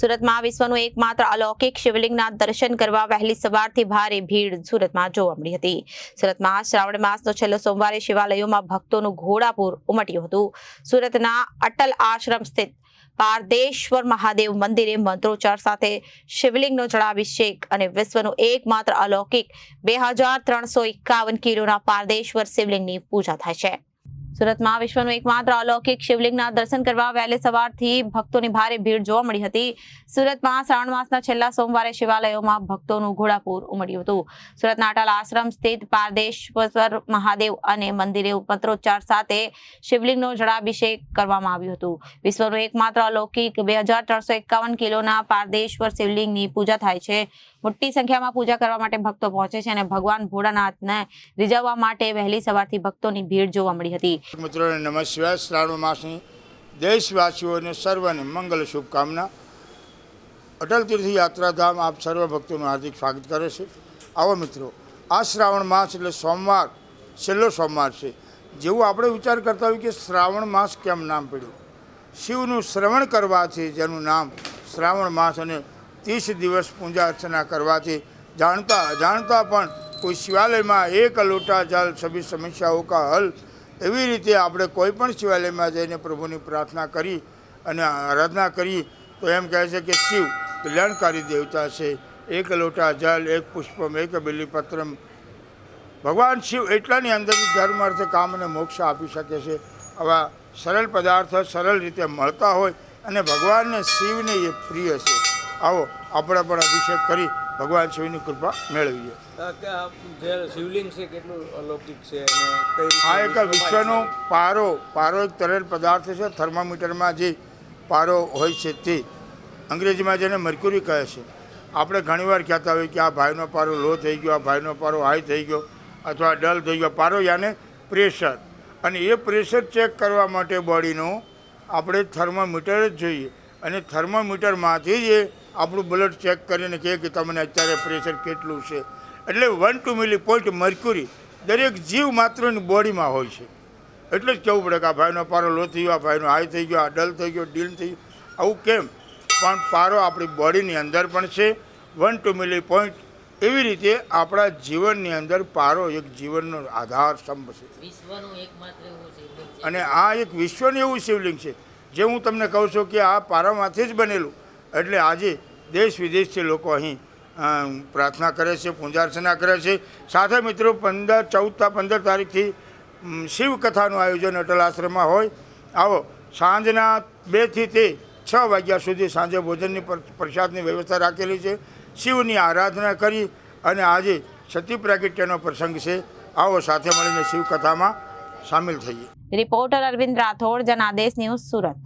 સુરતમાં વિશ્વનું એકમાત્ર અલૌકિક શિવલિંગના દર્શન કરવા વહેલી સવારથી ભારે ભીડ સુરતમાં જોવા મળી હતી. સુરતમાં શ્રાવણ માસનો છેલ્લો સોમવારે શિવાલયોમાં ભક્તોનું ઘોડાપૂર ઉમટ્યું હતું. સુરતના અટલ આશ્રમ સ્થિત પારદેશ્વર મહાદેવ મંદિરે મંત્રોચ્ચાર સાથે શિવલિંગનો જળાભિષેક અને વિશ્વનું એકમાત્ર અલૌકિક બે હજાર ત્રણસો એકાવન કિલોના પારદેશ્વર શિવલિંગની પૂજા થાય છે. સુરતમાં વિશ્વનું એકમાત્ર અલૌકિક શિવલિંગના દર્શન કરવા વહેલી સવારથી ભક્તોની ભારે ભીડ જોવા મળી હતી. સુરતમાં શ્રાવણ માસના છેલ્લા સોમવારે શિવાલયોમાં ભક્તોનું ઘોડાપૂર ઉમડ્યું હતું. સુરતના અટલ આશ્રમ સ્થિત પારદેશ્વર મહાદેવ અને મંદિરે પત્રોચ્ચાર સાથે શિવલિંગનો જળાભિષેક કરવામાં આવ્યું હતું. વિશ્વનું એકમાત્ર અલૌકિક બે હજાર ત્રણસો એકાવન કિલોના પારદેશ્વર શિવલિંગની પૂજા થાય છે. મોટી સંખ્યામાં પૂજા કરવા માટે ભક્તો પહોંચે છે અને ભગવાન ભોળાનાથને રીઝવવા માટે વહેલી સવારથી ભક્તોની ભીડ જોવા મળી હતી. મિત્રોને નમઃ શિવાય. શ્રાવણ માસની દેશવાસીઓને સર્વને મંગલ શુભકામના. અટલ તીર્થ યાત્રાધામ આપ સર્વ ભક્તોનું હાર્દિક સ્વાગત કરે છે. આવો મિત્રો, આ શ્રાવણ માસ એટલે સોમવાર. છેલ્લો સોમવાર છે. જેવું આપણે વિચાર કરતા હોય કે શ્રાવણ માસ કેમ નામ પડ્યું? શિવનું શ્રવણ કરવાથી, જેનું નામ શ્રાવણ માસ અને ત્રીસ દિવસ પૂજા અર્ચના કરવાથી જાણતા અજાણતા પણ કોઈ શિવાલયમાં એક લોટા જલ સભી સમસ્યાઓ કા હલ એવી રીતે આપણે કોઈ પણ શિવાલયમાં જઈને પ્રભુની પ્રાર્થના કરી અને આરાધના કરી, તો એમ કહે છે કે શિવ કલ્યાણકારી દેવતા છે. એક લોટા જલ, એક પુષ્પમ, એક બિલીપત્રમ. ભગવાન શિવ એટલાની અંદરથી ધર્મ અર્થ કામ અને મોક્ષ આપી શકે છે. આવા સરળ પદાર્થ સરળ રીતે મળતા હોય અને ભગવાનને શિવને એ પ્રિય છે. આવો આપણે પણ અભિષેક કરી ભગવાન શિવની કૃપા મેળવીએ આ જે શિવલિંગ છે કેટલું અલૌકિક છે આ એક વિશ્વનો પારો પારો એક તરલ પદાર્થ છે થર્મામીટરમાં જે પારો હોય છે તે. અંગ્રેજીમાં જેને મર્ક્યુરી કહે છે. આપણે ઘણીવાર કહેતા હોઈએ કે આ ભાઈનો પારો લો થઈ ગયો આ ભાઈનો પારો હાઈ થઈ ગયો અથવા ડલ થઈ ગયો. પારો યાને પ્રેશર. અને એ પ્રેશર ચેક કરવા માટે બોડીનું આપણે થર્મોમીટર જ જોઈએ. અને થર્મોમીટરમાંથી જ એ આપણું બ્લડ ચેક કરીને કહે કે તમને અત્યારે પ્રેશર કેટલું છે. એટલે one two milli point mercury દરેક જીવ માત્રની બોડીમાં હોય છે. એટલે જ કહેવું પડે કે આ ભાઈનો પારો લો થઈ ગયો આ ભાઈનો હાઈ થઈ ગયો આ ડલ થઈ ગયો ડીલ થઈ ગયો. આવું કેમ? પણ પારો આપણી બોડીની અંદર પણ છે. વન ટુ મિલી પોઈન્ટ એવી રીતે આપણા જીવનની અંદર પારો એક જીવનનો આધાર સ્તંભ છે. અને આ એક વિશ્વનું એવું શિવલિંગ છે. જે હું તમને કહું છું કે આ પારામાંથી જ બનેલું. એટલે આજે દેશ વિદેશથી લોકો અહીં પ્રાર્થના કરે છે પૂજા અર્ચના કરે છે. સાથે મિત્રો પંદર, ચૌદતા, પંદર તારીખથી શિવકથાનું આયોજન અટલ આશ્રમમાં હોય. આવો, સાંજના બેથી તે છ વાગ્યા સુધી સાંજે ભોજનની પ્રસાદની વ્યવસ્થા રાખેલી છે. શિવની આરાધના કરી અને આજે સતી પ્રાગટ્યનો પ્રસંગ છે. આવો, સાથે મળીને શિવકથામાં સામેલ થઈએ. Reporter Arvind Rathod, Janadesh news Surat.